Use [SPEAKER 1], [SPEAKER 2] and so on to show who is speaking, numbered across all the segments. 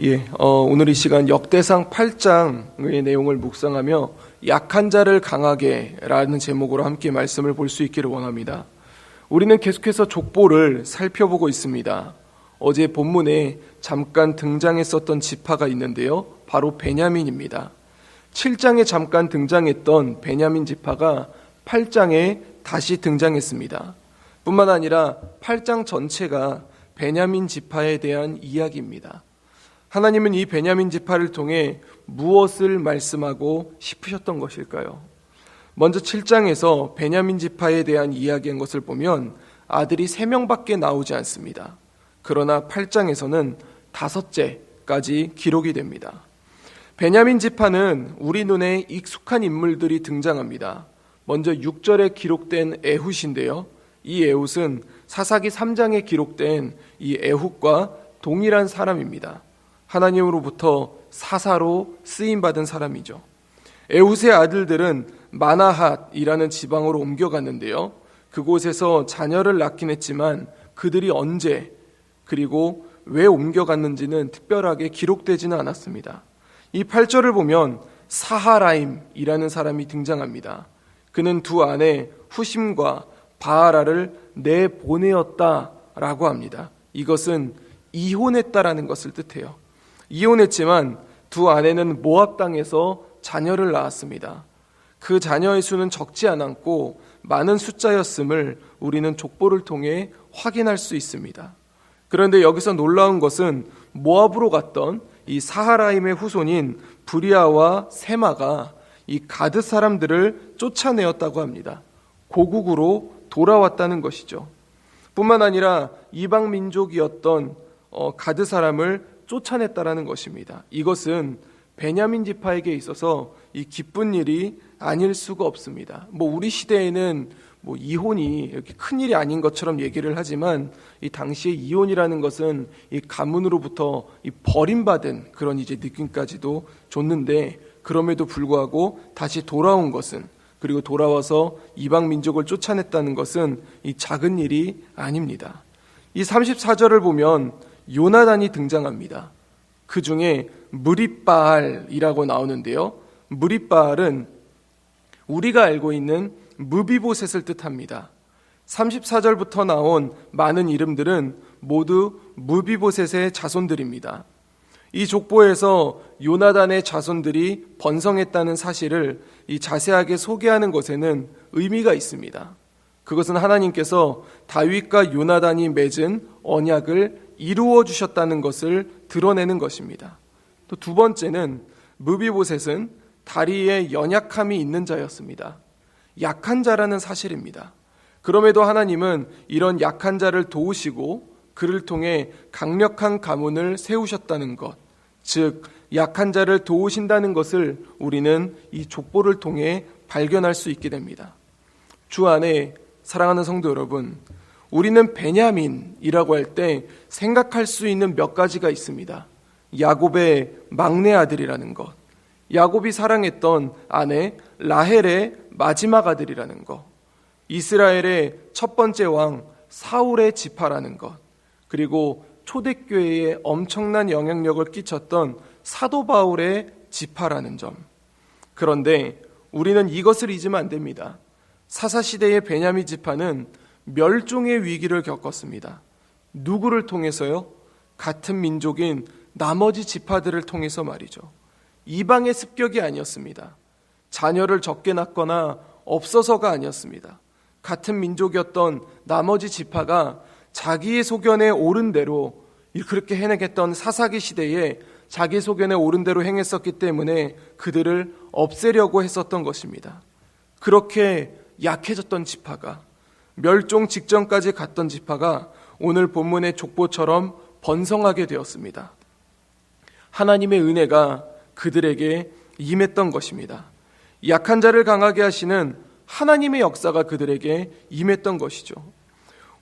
[SPEAKER 1] 예, 어, 오늘 이 시간 역대상 8장의 내용을 묵상하며 약한 자를 강하게 라는 제목으로 함께 말씀을 볼 수 있기를 원합니다. 우리는 계속해서 족보를 살펴보고 있습니다. 어제 본문에 잠깐 등장했었던 지파가 있는데요. 바로 베냐민입니다. 7장에 잠깐 등장했던 베냐민 지파가 8장에 다시 등장했습니다. 뿐만 아니라 8장 전체가 베냐민 지파에 대한 이야기입니다. 하나님은 이 베냐민 지파를 통해 무엇을 말씀하고 싶으셨던 것일까요? 먼저 7장에서 베냐민 지파에 대한 이야기한 것을 보면 아들이 3명밖에 나오지 않습니다. 그러나 8장에서는 다섯째까지 기록이 됩니다. 베냐민 지파는 우리 눈에 익숙한 인물들이 등장합니다. 먼저 6절에 기록된 에훗인데요. 이 에훗은 사사기 3장에 기록된 이 에훗과 동일한 사람입니다. 하나님으로부터 사사로 쓰임 받은 사람이죠. 에훗의 아들들은 마나핫이라는 지방으로 옮겨갔는데요. 그곳에서 자녀를 낳긴 했지만 그들이 언제 그리고 왜 옮겨갔는지는 특별하게 기록되지는 않았습니다. 이 8절을 보면 사하라임이라는 사람이 등장합니다. 그는 두 아내 후심과 바하라를 내보내었다라고 합니다. 이것은 이혼했다라는 것을 뜻해요. 이혼했지만 두 아내는 모압 땅에서 자녀를 낳았습니다. 그 자녀의 수는 적지 않았고 많은 숫자였음을 우리는 족보를 통해 확인할 수 있습니다. 그런데 여기서 놀라운 것은 모압으로 갔던 이 사하라임의 후손인 브리아와 세마가 이 가드 사람들을 쫓아내었다고 합니다. 고국으로 돌아왔다는 것이죠. 뿐만 아니라 이방 민족이었던 어, 가드 사람을 쫓아냈다라는 것입니다. 이것은 베냐민 지파에게 있어서 이 기쁜 일이 아닐 수가 없습니다. 뭐 우리 시대에는 뭐 이혼이 이렇게 큰 일이 아닌 것처럼 얘기를 하지만 이 당시에 이혼이라는 것은 이 가문으로부터 이 버림받은 그런 이제 느낌까지도 줬는데 그럼에도 불구하고 다시 돌아온 것은 그리고 돌아와서 이방 민족을 쫓아냈다는 것은 이 작은 일이 아닙니다. 이 34절을 보면 요나단이 등장합니다. 그 중에 무리바알이라고 나오는데요. 무리바알은 우리가 알고 있는 무비보셋을 뜻합니다. 34절부터 나온 많은 이름들은 모두 무비보셋의 자손들입니다. 이 족보에서 요나단의 자손들이 번성했다는 사실을 이 자세하게 소개하는 것에는 의미가 있습니다. 그것은 하나님께서 다윗과 요나단이 맺은 언약을 이루어 주셨다는 것을 드러내는 것입니다. 또 두 번째는 무비보셋은 다리에 연약함이 있는 자였습니다. 약한 자라는 사실입니다. 그럼에도 하나님은 이런 약한 자를 도우시고 그를 통해 강력한 가문을 세우셨다는 것, 즉 약한 자를 도우신다는 것을 우리는 이 족보를 통해 발견할 수 있게 됩니다. 주 안에 사랑하는 성도 여러분, 우리는 베냐민이라고 할 때 생각할 수 있는 몇 가지가 있습니다. 야곱의 막내 아들이라는 것, 야곱이 사랑했던 아내 라헬의 마지막 아들이라는 것, 이스라엘의 첫 번째 왕 사울의 지파라는 것, 그리고 초대교회에 엄청난 영향력을 끼쳤던 사도 바울의 지파라는 점. 그런데 우리는 이것을 잊으면 안 됩니다. 사사시대의 베냐미 지파는 멸종의 위기를 겪었습니다. 누구를 통해서요? 같은 민족인 나머지 지파들을 통해서 말이죠. 이방의 습격이 아니었습니다. 자녀를 적게 낳거나 없어서가 아니었습니다. 같은 민족이었던 나머지 지파가 자기의 소견에 옳은 대로 그렇게 해내겠던 사사기 시대에 자기 소견에 옳은 대로 행했었기 때문에 그들을 없애려고 했었던 것입니다. 그렇게 약해졌던 지파가 멸종 직전까지 갔던 지파가 오늘 본문의 족보처럼 번성하게 되었습니다. 하나님의 은혜가 그들에게 임했던 것입니다. 약한 자를 강하게 하시는 하나님의 역사가 그들에게 임했던 것이죠.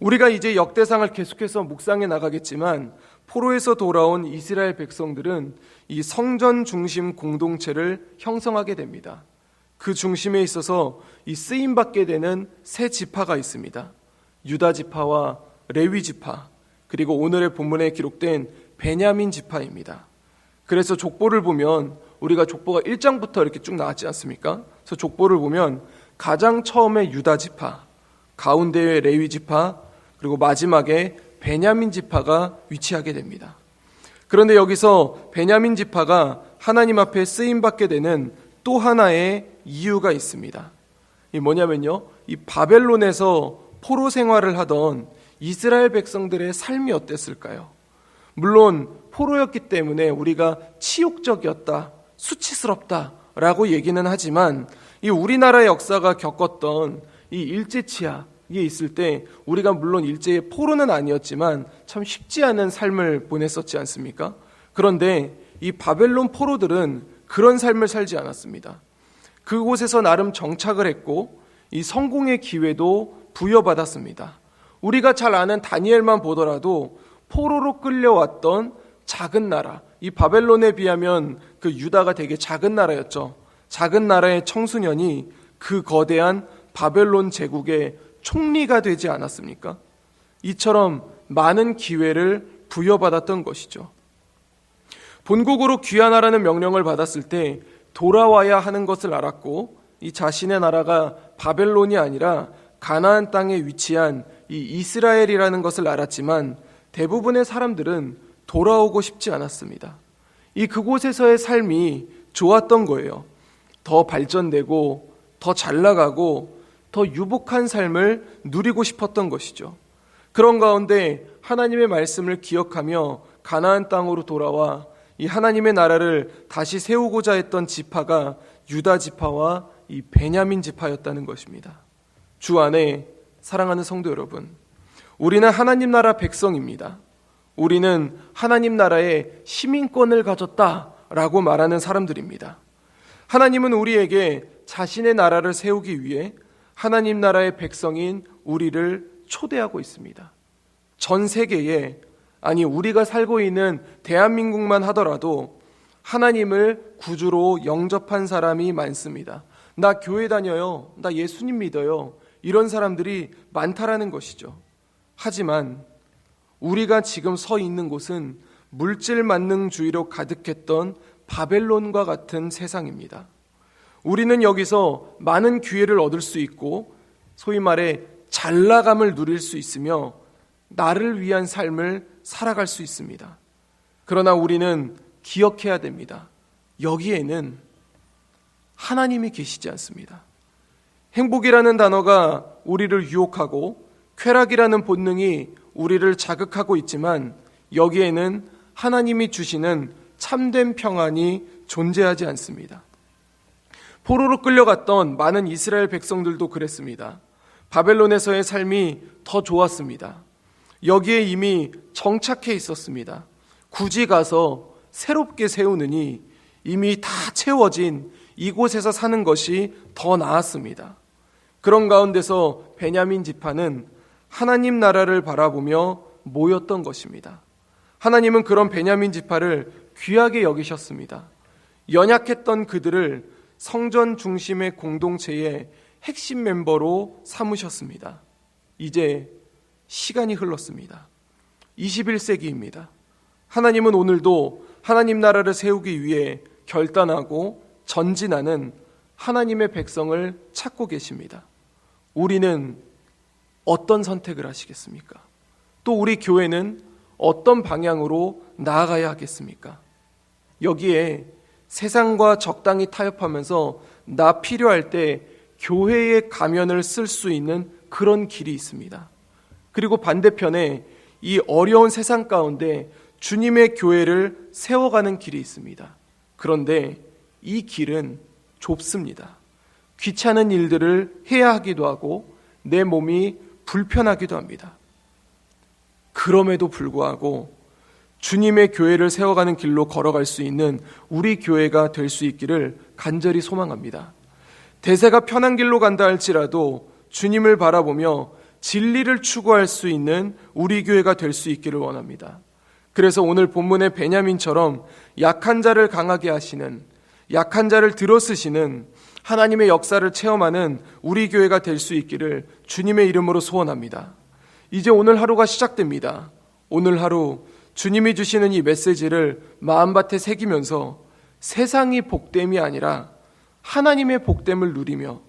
[SPEAKER 1] 우리가 이제 역대상을 계속해서 묵상해 나가겠지만 포로에서 돌아온 이스라엘 백성들은 이 성전 중심 공동체를 형성하게 됩니다. 그 중심에 있어서 이 쓰임 받게 되는 세 지파가 있습니다. 유다 지파와 레위 지파 그리고 오늘의 본문에 기록된 베냐민 지파입니다. 그래서 족보를 보면 우리가 족보가 1장부터 이렇게 쭉 나왔지 않습니까? 그래서 족보를 보면 가장 처음에 유다 지파, 가운데에 레위 지파, 그리고 마지막에 베냐민 지파가 위치하게 됩니다. 그런데 여기서 베냐민 지파가 하나님 앞에 쓰임 받게 되는 또 하나의 이유가 있습니다. 이 뭐냐면요. 이 바벨론에서 포로 생활을 하던 이스라엘 백성들의 삶이 어땠을까요? 물론 포로였기 때문에 우리가 치욕적이었다, 수치스럽다라고 얘기는 하지만 이 우리나라의 역사가 겪었던 이 일제 치하 이게 있을 때 우리가 물론 일제의 포로는 아니었지만 참 쉽지 않은 삶을 보냈었지 않습니까? 그런데 이 바벨론 포로들은 그런 삶을 살지 않았습니다. 그곳에서 나름 정착을 했고 이 성공의 기회도 부여받았습니다. 우리가 잘 아는 다니엘만 보더라도 포로로 끌려왔던 작은 나라, 이 바벨론에 비하면 그 유다가 되게 작은 나라였죠. 작은 나라의 청소년이 그 거대한 바벨론 제국의 총리가 되지 않았습니까? 이처럼 많은 기회를 부여받았던 것이죠. 본국으로 귀환하라는 명령을 받았을 때 돌아와야 하는 것을 알았고 이 자신의 나라가 바벨론이 아니라 가나안 땅에 위치한 이 이스라엘이라는 것을 알았지만 대부분의 사람들은 돌아오고 싶지 않았습니다. 이 그곳에서의 삶이 좋았던 거예요. 더 발전되고 더 잘 나가고 더 유복한 삶을 누리고 싶었던 것이죠. 그런 가운데 하나님의 말씀을 기억하며 가나안 땅으로 돌아와 이 하나님의 나라를 다시 세우고자 했던 지파가 유다 지파와 이 베냐민 지파였다는 것입니다. 주 안에 사랑하는 성도 여러분, 우리는 하나님 나라 백성입니다. 우리는 하나님 나라의 시민권을 가졌다라고 말하는 사람들입니다. 하나님은 우리에게 자신의 나라를 세우기 위해 하나님 나라의 백성인 우리를 초대하고 있습니다. 전 세계에 아니 우리가 살고 있는 대한민국만 하더라도 하나님을 구주로 영접한 사람이 많습니다. 나 교회 다녀요. 나 예수님 믿어요. 이런 사람들이 많다라는 것이죠. 하지만 우리가 지금 서 있는 곳은 물질 만능주의로 가득했던 바벨론과 같은 세상입니다. 우리는 여기서 많은 기회를 얻을 수 있고 소위 말해 잘나감을 누릴 수 있으며 나를 위한 삶을 살아갈 수 있습니다. 그러나 우리는 기억해야 됩니다. 여기에는 하나님이 계시지 않습니다. 행복이라는 단어가 우리를 유혹하고 쾌락이라는 본능이 우리를 자극하고 있지만 여기에는 하나님이 주시는 참된 평안이 존재하지 않습니다. 포로로 끌려갔던 많은 이스라엘 백성들도 그랬습니다. 바벨론에서의 삶이 더 좋았습니다. 여기에 이미 정착해 있었습니다. 굳이 가서 새롭게 세우느니 이미 다 채워진 이곳에서 사는 것이 더 나았습니다. 그런 가운데서 베냐민 지파는 하나님 나라를 바라보며 모였던 것입니다. 하나님은 그런 베냐민 지파를 귀하게 여기셨습니다. 연약했던 그들을 성전 중심의 공동체의 핵심 멤버로 삼으셨습니다. 이제 시간이 흘렀습니다. 21세기입니다. 하나님은 오늘도 하나님 나라를 세우기 위해 결단하고 전진하는 하나님의 백성을 찾고 계십니다. 우리는 어떤 선택을 하시겠습니까? 또 우리 교회는 어떤 방향으로 나아가야 하겠습니까? 여기에 세상과 적당히 타협하면서 나 필요할 때 교회의 가면을 쓸 수 있는 그런 길이 있습니다. 그리고 반대편에 이 어려운 세상 가운데 주님의 교회를 세워가는 길이 있습니다. 그런데 이 길은 좁습니다. 귀찮은 일들을 해야 하기도 하고 내 몸이 불편하기도 합니다. 그럼에도 불구하고 주님의 교회를 세워가는 길로 걸어갈 수 있는 우리 교회가 될 수 있기를 간절히 소망합니다. 대세가 편한 길로 간다 할지라도 주님을 바라보며 진리를 추구할 수 있는 우리 교회가 될 수 있기를 원합니다. 그래서 오늘 본문의 베냐민처럼 약한 자를 강하게 하시는 약한 자를 들어쓰시는 하나님의 역사를 체험하는 우리 교회가 될 수 있기를 주님의 이름으로 소원합니다. 이제 오늘 하루가 시작됩니다. 오늘 하루 주님이 주시는 이 메시지를 마음밭에 새기면서 세상이 복됨이 아니라 하나님의 복됨을 누리며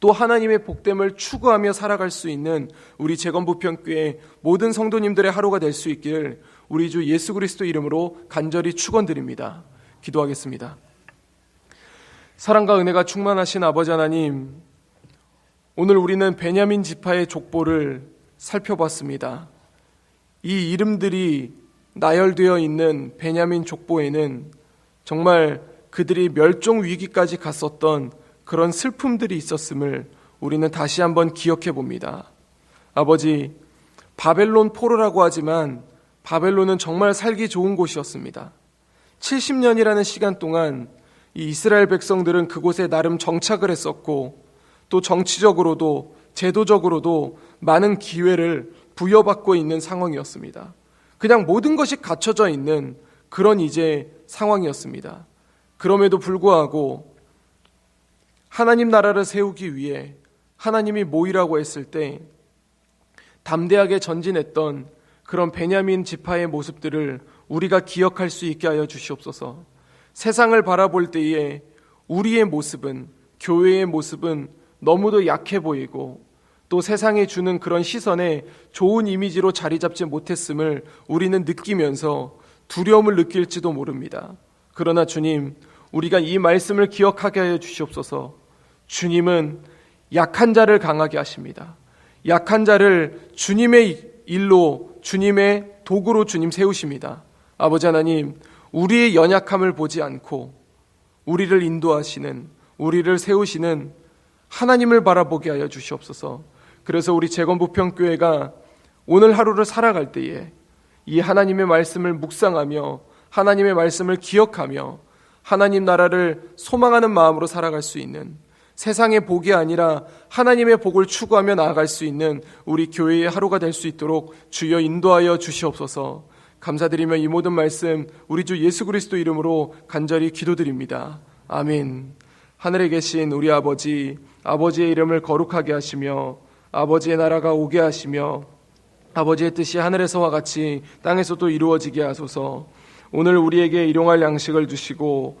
[SPEAKER 1] 또 하나님의 복됨을 추구하며 살아갈 수 있는 우리 재건부평교회 모든 성도님들의 하루가 될 수 있기를 우리 주 예수 그리스도 이름으로 간절히 축원드립니다. 기도하겠습니다. 사랑과 은혜가 충만하신 아버지 하나님, 오늘 우리는 베냐민 지파의 족보를 살펴봤습니다. 이 이름들이 나열되어 있는 베냐민 족보에는 정말 그들이 멸종 위기까지 갔었던 그런 슬픔들이 있었음을 우리는 다시 한번 기억해 봅니다. 아버지, 바벨론 포로라고 하지만 바벨론은 정말 살기 좋은 곳이었습니다. 70년이라는 시간 동안 이 이스라엘 백성들은 그곳에 나름 정착을 했었고 또 정치적으로도 제도적으로도 많은 기회를 부여받고 있는 상황이었습니다. 그냥 모든 것이 갖춰져 있는 그런 이제 상황이었습니다. 그럼에도 불구하고 하나님 나라를 세우기 위해 하나님이 모이라고 했을 때 담대하게 전진했던 그런 베냐민 지파의 모습들을 우리가 기억할 수 있게 하여 주시옵소서. 세상을 바라볼 때에 우리의 모습은 교회의 모습은 너무도 약해 보이고 또 세상에 주는 그런 시선에 좋은 이미지로 자리 잡지 못했음을 우리는 느끼면서 두려움을 느낄지도 모릅니다. 그러나 주님, 우리가 이 말씀을 기억하게 하여 주시옵소서. 주님은 약한 자를 강하게 하십니다. 약한 자를 주님의 일로 주님의 도구로 주님 세우십니다. 아버지 하나님, 우리의 연약함을 보지 않고 우리를 인도하시는 우리를 세우시는 하나님을 바라보게 하여 주시옵소서. 그래서 우리 재건부평교회가 오늘 하루를 살아갈 때에 이 하나님의 말씀을 묵상하며 하나님의 말씀을 기억하며 하나님 나라를 소망하는 마음으로 살아갈 수 있는 세상의 복이 아니라 하나님의 복을 추구하며 나아갈 수 있는 우리 교회의 하루가 될 수 있도록 주여 인도하여 주시옵소서. 감사드리며 이 모든 말씀 우리 주 예수 그리스도 이름으로 간절히 기도드립니다. 아멘. 하늘에 계신 우리 아버지, 아버지의 이름을 거룩하게 하시며 아버지의 나라가 오게 하시며 아버지의 뜻이 하늘에서와 같이 땅에서도 이루어지게 하소서. 오늘 우리에게 일용할 양식을 주시고